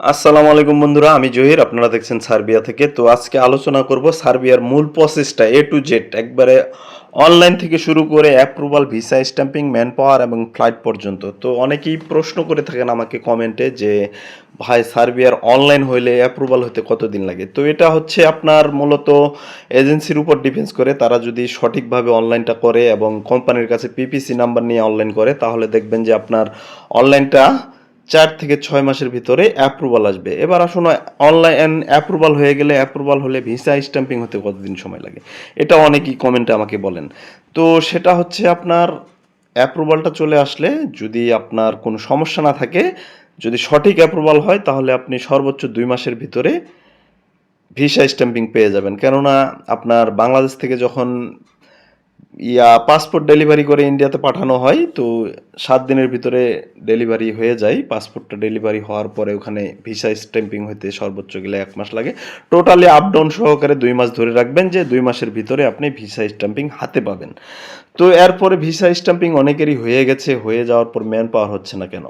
আসসালামু আলাইকুম বন্ধুরা, আমি জহির, আপনারা দেখছেন সার্বিয়া থেকে। তো আজকে আলোচনা করব সার্বিয়ার মূল প্রসেসটা এ টু জেড একবারে অনলাইন থেকে শুরু করে approval visa stamping man power এবং ফ্লাইট পর্যন্ত। তো অনেকেই প্রশ্ন করে থাকেন আমাকে কমেন্টে যে, ভাই, সার্বিয়ার অনলাইন হইলে অ্যাপ্রুভাল হতে কতদিন লাগে? তো এটা হচ্ছে আপনার মূলত এজেন্সির উপর ডিপেন্ডস করে। তারা যদি সঠিকভাবে অনলাইনটা করে এবং কোম্পানির কাছে পিপিসি নাম্বার নিয়ে অনলাইন করে, তাহলে দেখবেন যে আপনার অনলাইনটা চার থেকে ছয় মাসের ভিতরে অ্যাপ্রুভাল আসবে। এবার আসুন অনলাইন অ্যাপ্রুভাল হয়ে গেলে অ্যাপ্রুভাল হলে ভিসা স্ট্যাম্পিং হতে কতদিন সময় লাগে? এটা অনেকেই কমেন্টে আমাকে বলেন। তো সেটা হচ্ছে আপনার অ্যাপ্রুভালটা চলে আসলে যদি আপনার কোনো সমস্যা না থাকে, যদি সঠিক অ্যাপ্রুভাল হয়, তাহলে আপনি সর্বোচ্চ দুই মাসের ভিতরে ভিসা স্ট্যাম্পিং পেয়ে যাবেন। কেননা আপনার বাংলাদেশ থেকে যখন ইয়া পাসপোর্ট ডেলিভারি করে ইন্ডিয়াতে পাঠানো হয়, তো সাত দিনের ভিতরে ডেলিভারি হয়ে যায়। পাসপোর্টটা ডেলিভারি হওয়ার পরে ওখানে ভিসা স্ট্যাম্পিং হইতে সর্বোচ্চ গেলে এক মাস লাগে। টোটালি আপ ডাউন সহকারে দুই মাস ধরে রাখবেন যে দুই মাসের ভিতরে আপনি ভিসা স্ট্যাম্পিং হাতে পাবেন। তো এরপরে ভিসা স্ট্যাম্পিং অনেকেরই হয়ে গেছে, হয়ে যাওয়ার পর ম্যান পাওয়ার হচ্ছে না কেন?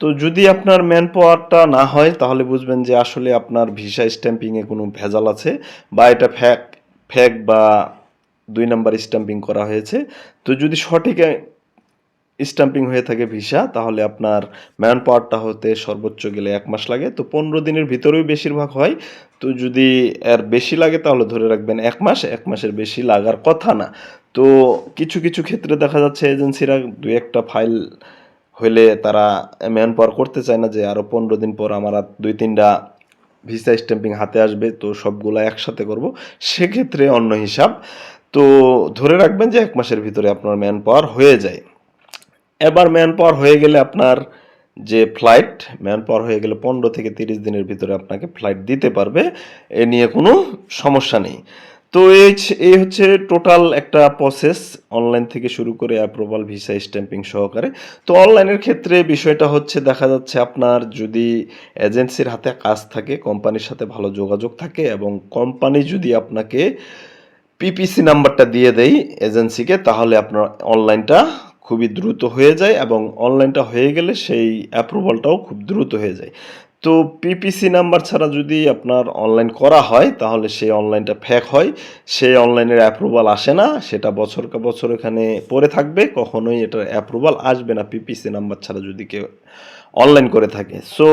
তো যদি আপনার ম্যান পাওয়ারটা না হয়, তাহলে বুঝবেন যে আসলে আপনার ভিসা স্ট্যাম্পিংয়ে কোনো ভেজাল আছে বা এটা ফ্যাক ফ্যাক বা দুই নাম্বার স্ট্যাম্পিং করা হয়েছে। তো যদি সঠিক স্ট্যাম্পিং হয়ে থাকে ভিসা, তাহলে আপনার ম্যান পাওয়ারটা হতে সর্বোচ্চ গেলে এক মাস লাগে। তো পনেরো দিনের ভিতরেই বেশিরভাগ হয়। তো যদি এর বেশি লাগে, তাহলে ধরে রাখবেন এক মাস। এক মাসের বেশি লাগার কথা না। তো কিছু কিছু ক্ষেত্রে দেখা যাচ্ছে এজেন্সিরা দু একটা ফাইল হইলে তারা ম্যান পাওয়ার করতে চায় না যে আরও পনেরো দিন পর আমার দুই, তিনটা ভিসা স্ট্যাম্পিং হাতে আসবে, তো সবগুলো একসাথে করব। সেক্ষেত্রে অন্য হিসাব। তো ধরে রাখবেন যে এক মাসের ভিতরে আপনার ম্যান পাওয়ার হয়ে যায়। এবার ম্যান পাওয়ার হয়ে গেলে আপনার যে ফ্লাইট ম্যান পাওয়ার হয়ে গেলে পনেরো থেকে তিরিশ দিনের ভিতরে আপনাকে ফ্লাইট দিতে পারবে। এ নিয়ে কোনো সমস্যা নেই। তো এই এই হচ্ছে টোটাল একটা প্রসেস অনলাইন থেকে শুরু করে অ্যাপ্রুভাল ভিসা স্ট্যাম্পিং সহকারে। তো অনলাইনের ক্ষেত্রে বিষয়টা হচ্ছে, দেখা যাচ্ছে আপনার যদি এজেন্সির হাতে কাজ থাকে কোম্পানির সাথে ভালো যোগাযোগ থাকে এবং কোম্পানি যদি আপনাকে পিপিসি নাম্বারটা দিয়ে দেই এজেন্সিকে, তাহলে আপনার অনলাইনটা খুবই দ্রুত হয়ে যায় এবং অনলাইনটা হয়ে গেলে সেই অ্যাপ্রুভালটাও খুব দ্রুত হয়ে যায়। তো পিপিসি নাম্বার ছাড়া যদি আপনার অনলাইন করা হয়, তাহলে সেই অনলাইনটা ফ্যাক হয়। সেই অনলাইনের অ্যাপ্রুভাল আসে না, সেটা বছর কা বছর এখানে পড়ে থাকবে, কখনোই এটার অ্যাপ্রুভাল আসবে না পিপিসি নাম্বার ছাড়া যদি কেউ অনলাইন করে থাকে। সো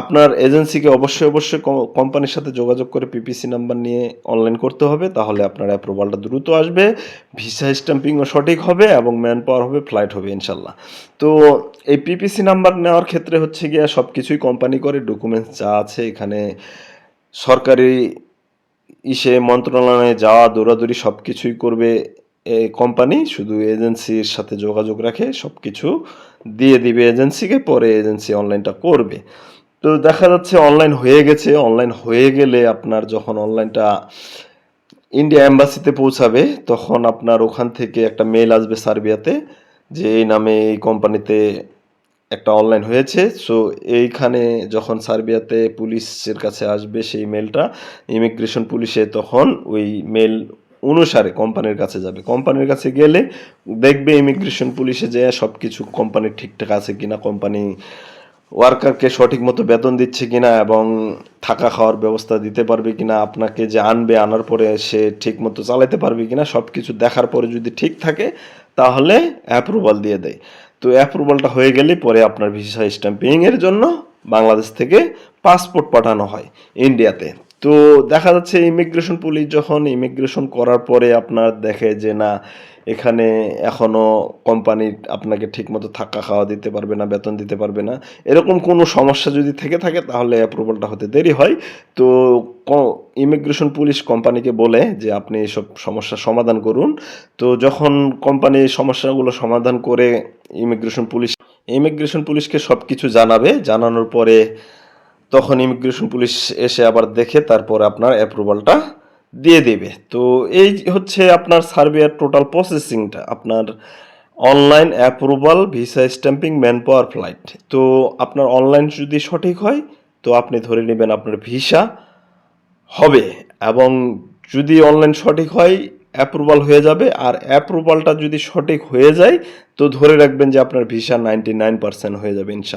আপনার এজেন্সিকে অবশ্যই অবশ্যই কোম্পানির সাথে যোগাযোগ করে পিপিসি নাম্বার নিয়ে অনলাইন করতে হবে, তাহলে আপনার অ্যাপ্রুভালটা দ্রুত আসবে ভিসা স্ট্যাম্পিংও সঠিক হবে এবং ম্যান পাওয়ার হবে ফ্লাইট হবে ইনশাল্লাহ। তো এই পিপিসি নাম্বার নেওয়ার ক্ষেত্রে হচ্ছে গিয়ে সব কিছুই কোম্পানি করে ডকুমেন্টস যা আছে এখানে সরকারি ইসে মন্ত্রণালয়ে যাওয়া, দৌড়াদৌড়ি সব কিছুই করবে কোম্পানি শুধু এজেন্সির সাথে যোগাযোগ রাখে সব কিছু দিয়ে দিবে এজেন্সিকে, পরে এজেন্সি অনলাইনটা করবে। তো দেখা যাচ্ছে অনলাইন হয়ে গেছে। অনলাইন হয়ে গেলে আপনার যখন অনলাইনটা ইন্ডিয়া অ্যাম্বাসিতে পৌঁছাবে, তখন আপনার ওখান থেকে একটা মেল আসবে সার্বিয়াতে যে এই নামে এই কোম্পানিতে একটা অনলাইন হয়েছে। সো এইখানে যখন সার্বিয়াতে পুলিশের কাছে আসবে সেই মেলটা ইমিগ্রেশন পুলিশে তখন ওই মেল অনুসারে কোম্পানির কাছে যাবে। কোম্পানির কাছে গেলে দেখবে ইমিগ্রেশন পুলিশে যে সব কিছু কোম্পানির ঠিকঠাক আছে কিনা কোম্পানি ওয়ার্কারকে সঠিক মতো বেতন দিচ্ছে কিনা এবং থাকা খাওয়ার ব্যবস্থা দিতে পারবে কিনা, আপনাকে যে আনবে, আনার পরে সে ঠিক মতো চালাতে পারবে কিনা সব কিছু দেখার পরে যদি ঠিক থাকে, তাহলে অ্যাপ্রুভাল দিয়ে দেয়। তো অ্যাপ্রুভালটা হয়ে গেলে পরে আপনার ভিসা স্ট্যাম্পিংয়ের জন্য বাংলাদেশ থেকে পাসপোর্ট পাঠানো হয় ইন্ডিয়াতে তো দেখা যাচ্ছে ইমিগ্রেশন পুলিশ যখন ইমিগ্রেশন করার পরে আপনার দেখে যে না, এখানে এখনও কোম্পানি আপনাকে ঠিকমতো থাকা খাওয়া দিতে পারবে না, বেতন দিতে পারবে না, এরকম কোনো সমস্যা যদি থেকে থাকে তাহলে অ্যাপ্রুভালটা হতে দেরি হয়। তো ইমিগ্রেশন পুলিশ কোম্পানিকে বলে যে আপনি এসব সমস্যার সমাধান করুন। তো যখন কোম্পানি সমস্যাগুলো সমাধান করে ইমিগ্রেশন পুলিশ ইমিগ্রেশন পুলিশকে সব কিছু জানাবে, জানানোর পরে তখন ইমিগ্রেশন পুলিশ এসে আবার দেখে তারপর আপনার অ্যাপ্রুভালটা দিয়ে দেবে। তো এই হচ্ছে আপনার সার্বিয়ার টোটাল প্রসেসিংটা আপনার online approval visa stamping manpower flight তো আপনার অনলাইন যদি সঠিক হয়, তো আপনি ধরে নেবেন আপনার ভিসা হবে এবং যদি অনলাইন সঠিক হয় অ্যাপ্রুভাল হয়ে যাবে। আর অ্যাপ্রুভালটা যদি সঠিক হয়ে যায়, তো ধরে রাখবেন যে আপনার ভিসা নাইনটি নাইন পার্সেন্ট হয়ে যাবে ইনশাল্লাহ